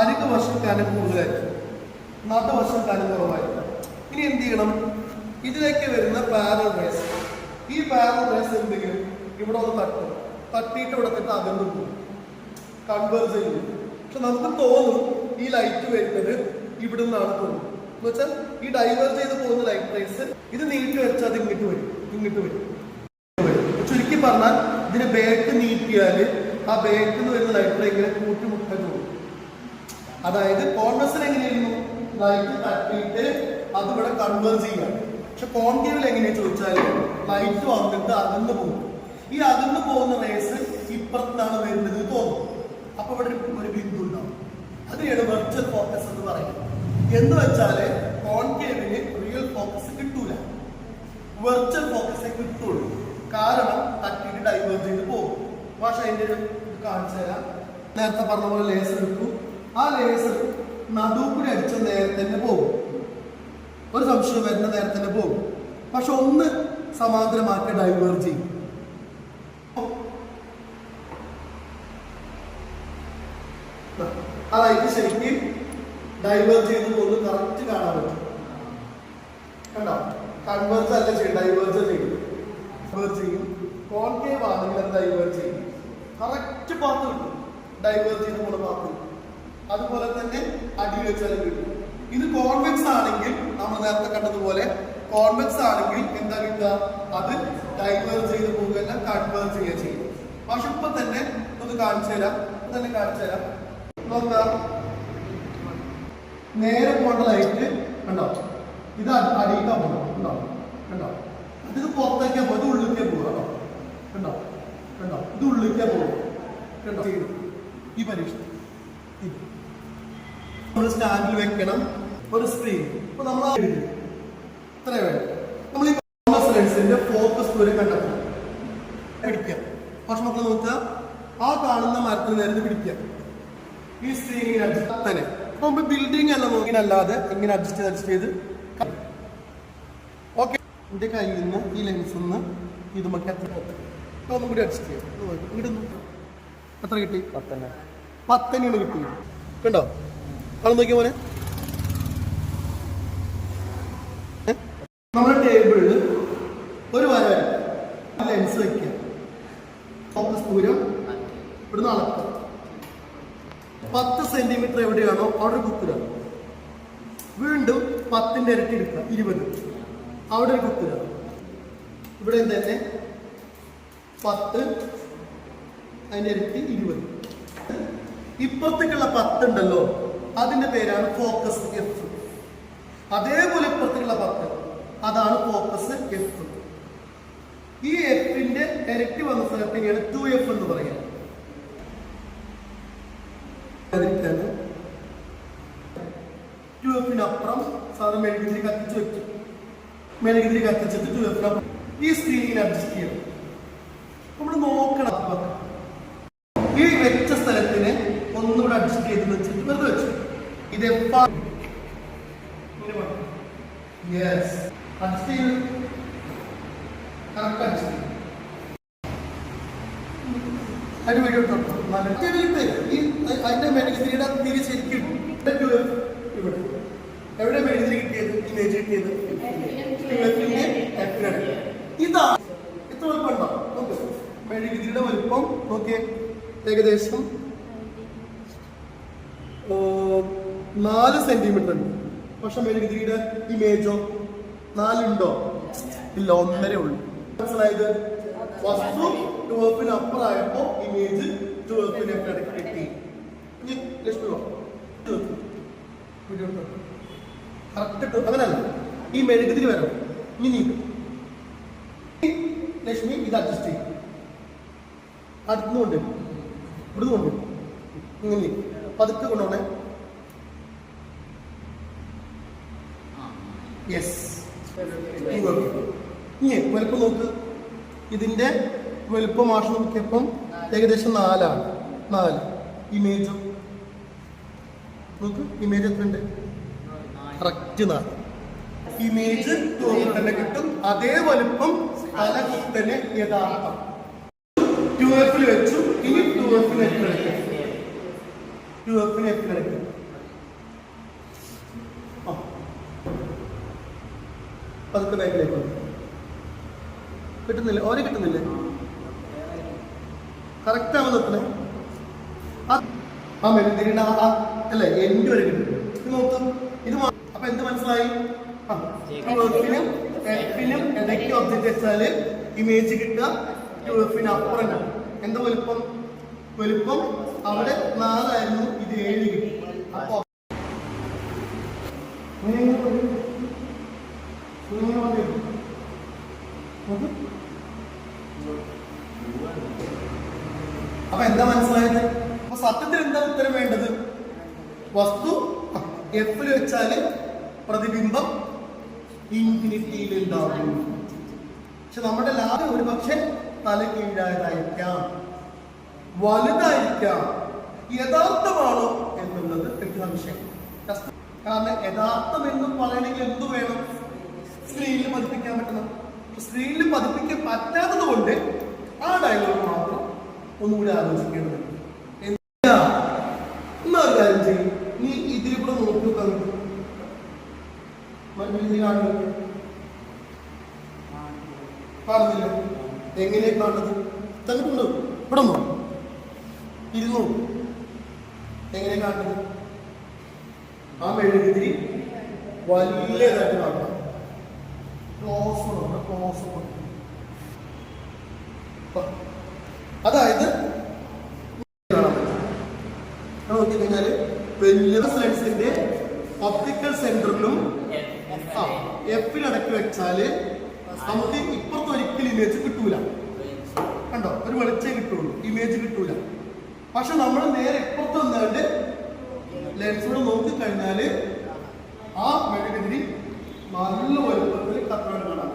അരിക് വർഷം കാലം കൂടുതലായിരിക്കും. നടുവശം കാലം കുറവായിരിക്കും. ഇനി എന്ത് ചെയ്യണം? ഇതിലേക്ക് വരുന്ന പാരൽ റേസ് ഈ പാരൽ റേസ് എന്ത് ചെയ്യും? ഇവിടെ ഒന്ന് തട്ടും. തട്ടിയിട്ട് ഇവിടെ തട്ട് അകന്നു പോകും. കൺവേർസ് ചെയ്യും. പക്ഷെ നമുക്ക് തോന്നും ഈ ലൈറ്റ് വരുന്നത് ഇവിടെ നിന്നാണ് തോന്നുന്നത്. എന്ന് വെച്ചാൽ ഈ ഡൈവേർജ് ചെയ്ത് പോകുന്ന ലൈറ്റ് റേസ് ഇത് നീട്ടി വെച്ചാൽ അത് ഇങ്ങോട്ട് വരും. ഇങ്ങോട്ട് വരും. ചുരുക്കി പറഞ്ഞാൽ ഇതിന് ബേക്ക് നീട്ടിയാൽ ആ ബേക്കിൽ നിന്ന് വരുന്ന ലൈറ്റ് ഇങ്ങനെ കൂട്ടിമുട്ടാൻ പോകും അതായത് കോൺവെർസിൽ എങ്ങനെയായിരുന്നു? ലൈറ്റ് തട്ടിയിട്ട് അതിവിടെ കൺവേർ ചെയ്യാണ് പക്ഷെ കോൺകേവിൽ എങ്ങനെയാ ചോദിച്ചാൽ ലൈറ്റ് വന്നിട്ട് അകന്ന് പോകും. ഈ അകന്ന് പോകുന്ന റേസ് ഇപ്പുറത്താണ് വരുന്നത് തോന്നും. അപ്പൊ ഇവിടെ ഒരു- ബിന്ദു ഉണ്ടാവും. അതിനെയാണ് വെർച്വൽ ഫോക്കസ് എന്ന് പറയുന്നത് എന്ന് വെച്ചാൽ കോൺകേവിന് റിയൽ ഫോക്കസ് കിട്ടൂല. വെർച്വൽ ഫോക്കസ് കിട്ടുള്ളൂ. കാരണം തട്ടിയിട്ട് ഡൈവേർട്ട് ചെയ്ത് പോകും. പക്ഷെ അതിന്റെ ഒരു കാണിച്ചു തരാം നേരത്തെ പറഞ്ഞ പോലെ ലേസർ എടുക്കും. ആ ലേസർ നടുക്കൂടി അടിച്ച നേരം തന്നെ പോകും. ഒരു സംശയം വരുന്ന നേരം തന്നെ പോകും. പക്ഷെ ഒന്ന് സമാന്തരമാക്കി ഡൈവേർജ് ചെയ്യും. അതായത് ശരിക്കും ഡൈവേർജ് ചെയ്ത് പോകുന്നത് കറക്റ്റ് കാണാൻ പറ്റും. കണ്ടോ? കൺവേർസ് അല്ല ചെയ്യും ഡൈവേർജ് ചെയ്യും. ചെയ്യും. കോൺകേവ് ആണെങ്കിൽ അത് ഡൈവേർജ് ചെയ്യും. കറക്റ്റ് പാത്ത് കിട്ടും. ഡൈവേർജ് ചെയ്ത് നമ്മൾ പാത്ത് കിട്ടും. അതുപോലെ തന്നെ അടി വെച്ചാലും കിട്ടും. ഇത് കോൺവെക്സ് ആണെങ്കിൽ നമ്മൾ നേരത്തെ കണ്ടതുപോലെ കോൺവെക്സ് ആണെങ്കിൽ എന്താ കിട്ടുക? അത് ഡൈവേർജ് ചെയ്ത് പോകുകയല്ല കൺവേർജ് ചെയ്യുക ചെയ്യും. പക്ഷെ ഇപ്പൊ തന്നെ ഒന്ന് കാണിച്ചു തരാം. തന്നെ കാണിച്ചു തരാം. നോക്കാം നേരെ പോകേണ്ട ലൈറ്റ് കണ്ടോ? ഇത് അടിയിക്കാൻ പോകണം കണ്ടോ? കണ്ടോ? ഇത് പുറത്തേക്കാ പോകും ഇത് ഉള്ളിക്കാൻ പോകും കേട്ടോ കണ്ടോ? കണ്ടോ? ഇത് ഉള്ളിക്കാൻ പോകും കണ്ടോ? ഈ പരീക്ഷ ഇത് നമ്മൾ സ്റ്റാൻഡിൽ വെക്കണം. ഒരു സ്ക്രീൻ അപ്പൊ നമ്മൾ ഇത്രേ നമ്മൾ ഈ കോമസ് ലെൻസിന്റെ ഫോക്കസ് ദൂരം കണ്ടെത്തണം. പിടിക്കാം പക്ഷെ മക്കൾ നോക്കുക. ആ കാണുന്ന മരത്തിന് നേരെ പിടിക്കാം ഈ സ്ക്രീനിങ് അഡ്ജസ്റ്റ് തന്നെ. അപ്പൊ നമ്മൾ ബിൽഡിംഗ് അല്ല നോക്കി ഇങ്ങനെ അഡ്ജസ്റ്റ് അഡ്ജസ്റ്റ് ചെയ്ത് ഓക്കെ എന്റെ കയ്യിൽ നിന്ന് ഈ ലെൻസ് നിന്ന് ഇത് നമുക്ക് എത്ര ഒന്നും കൂടി അഡ്ജസ്റ്റ് ചെയ്യാം. ഇങ്ങോട്ട്. എത്ര കിട്ടി. പത്തന്നെ പത്തനെയാണ് കിട്ടുന്നത് കണ്ടോ? അത് നോക്കിയ ഏ? നമ്മുടെ ടേബിളിൽ ഒരു വര ലെൻസ് വയ്ക്കുക ഫോക്കസ് ദൂരം ഇവിടുന്ന് അളക്കുക പത്ത് സെന്റിമീറ്റർ എവിടെയാണോ അവിടെ ഒരു കുത്തുക വീണ്ടും പത്തിന്റെ ഇരട്ടി എടുക്കുക ഇരുപത്. അവിടെ ഒരു കുത്തുക ഇവിടെ തന്നെ പത്ത്. അതിന്റെ ഇരട്ടി ഇരുപത്. ഇപ്പുറത്തേക്കുള്ള പത്ത് ഉണ്ടല്ലോ അതിന്റെ പേരാണ് ഫോക്കസ് എഫ് അതേപോലെ ഇപ്പുറത്തേക്കുള്ള പത്ത് അതാണ് ഫോക്കസ് എഫ് ഈ എഫിന്റെ ഇരട്ടി വന്ന സ്ഥലത്തിനെയാണ് ടു എഫ് എന്ന് അതിരിക്കാണ്. ടു എഫിനപ്പുറം മെഴുകുതിരി കത്തിച്ചിട്ട് ഈ സ്ക്രീനിൽ അഡ്ജസ്റ്റ് ചെയ്യണം. നമ്മൾ നോക്കണം അപ്പുറത്ത്. ഈ വെച്ച സ്ഥലത്തിന് ഒന്നുകൂടെ അഡ്ജസ്റ്റ് ചെയ്ത് വെച്ചിട്ട് വെറുതെ വെച്ചു ഇത് യെസ് ചെയ്ത് കറക്റ്റ് അഡ്ജസ്റ്റ് അതിന് ഈ അതിന്റെ മെഡിസിനിയുടെ തിരി ശരിക്കും ഇവിടെ. എവിടെ മെഡിസിൻ കിട്ടിയത്? ഇമേജ് കിട്ടിയത്? ഇതാ. ഇത്ര വലുപ്പം ഉണ്ടോ? മെഴുകുതിരിയുടെ വലുപ്പം. നോക്കിയേ. ഏകദേശം ആ, നാല് സെന്റിമീറ്റർ ഉണ്ട്. പക്ഷെ മെഴുകുതിരിയുടെ ഇമേജോ നാലുണ്ടോ? ഇല്ല ഒന്നര ഉള്ളൂ. മനസ്സിലായത്? വസ്തു ട്വൽഫിന് അപ്പുറമായപ്പോ ഇമേജ് ഇടയ്ക്ക് കിട്ടി. അങ്ങനല്ല. ഈ മെഴുകുതിരി വരണം ഇനി ലക്ഷ്മി ഇത് അഡ്ജസ്റ്റ് ചെയ്യും. അടുത്തുകൊണ്ട് കൊണ്ട് ഇവിടുന്ന് കൊണ്ടുപോകും ഇങ്ങനെ. പതുക്കെ കൊണ്ടോണേ യെസ് ഇനി വലുപ്പം നോക്ക്. ഇതിന്റെ വലുപ്പം മാഷ് നോക്കിയപ്പം ഏകദേശം നാലാണ്. നാല്. ഇമേജും. നോക്ക് ഇമേജ് എത്ര ഉണ്ട് കറക്റ്റ് നാല്. ഇമേജ് തന്നെ കിട്ടും. അതേ വലുപ്പം പല തന്നെ യഥാർത്ഥം. ടു എഫിൽ വെച്ചു. ഇനി ടു എഫിൽ ടു എഫിന് എത്ര ആ പതുക്കെ ബാക്കിലേക്ക്. കിട്ടുന്നില്ല? ഓരോ കിട്ടുന്നില്ലേ? കറക്റ്റ് ആവുന്ന നിർത്തണേ ആ മെഴുതിരിയുടെ ആ അല്ലേ എൻഡ് വരെ കിട്ടും. ഇത് നോക്ക്. ഇത് അപ്പൊ എന്ത് മനസ്സിലായി? എഫിനും എഫിനും ഇടയ്ക്ക് ഒബ്ജക്റ്റ് വെച്ചാൽ ഇമേജ് കിട്ടുക. ടു എഫിന് അപ്പുറം. എന്താ വലുപ്പം? വലുപ്പം അവിടെ നാലായിരുന്നു ഇത് ഏഴ് കിട്ടി. അപ്പൊ അപ്പൊ എന്താ മനസ്സിലായത്? അപ്പൊ സത്യത്തിൽ എന്താ ഉത്തരം വേണ്ടത്? വസ്തു എഫിൽ വെച്ചാൽ പ്രതിബിംബം ഇൻഫിനിറ്റിയിൽ ഉണ്ടാകും. പക്ഷെ നമ്മുടെ ലാഭം ഒരു പക്ഷെ തല കീഴായതായിരിക്കാം. വലുതായിരിക്കാം. യഥാർത്ഥമാണോ എന്നുള്ളത് സംശയം കാരണം യഥാർത്ഥം എന്ന് പറയണമെങ്കിൽ എന്തു വേണം? സ്ക്രീനിൽ പതിപ്പിക്കാൻ പറ്റണം സ്ക്രീനിൽ പതിപ്പിക്കാൻ പറ്റാത്തത് കൊണ്ട് ആ ഡയലോഗ് മാത്രം ഒന്നുകൂടി ആലോചിക്കേണ്ടത്. എന്താ? കാര്യം ചെയ്യും. നീ ഇതിൽ കൂടെ നോക്കി നോക്കാൻ മറ്റു കാണുന്നു. പറഞ്ഞില്ല? എങ്ങനെയാ കാണുന്നത്? തന്നിട്ടുണ്ടോ? ഇവിടെ നോ ഇരുന്നു? എങ്ങനെ കാണുന്നത്? ആ മെഴുകുതിരി വലിയതായിട്ട് കാണണം ക്ലോസ് ഉണ്ട് ക്ലോസ് അതായത് നോക്കിക്കഴിഞ്ഞാൽ വലിയ ലെൻസിന്റെ ഒപ്റ്റിക്കൽ സെന്ററിലും ആ എഫിനടക്കി വെച്ചാൽ നമുക്ക് ഇപ്പുറത്ത് ഒരിക്കലും ഇമേജ് കിട്ടൂല. കണ്ടോ? ഒരു വെളിച്ചേ കിട്ടുള്ളൂ. ഇമേജ് കിട്ടൂല. പക്ഷെ നമ്മൾ നേരെ ഇപ്പുറത്ത് വന്നാണ്ട് ലെൻസിലൂടെ നോക്കിക്കഴിഞ്ഞാൽ ആ മെഴുകുതിരി നല്ല വലുപ്പത്തിൽ കത്തുകൾ കാണാം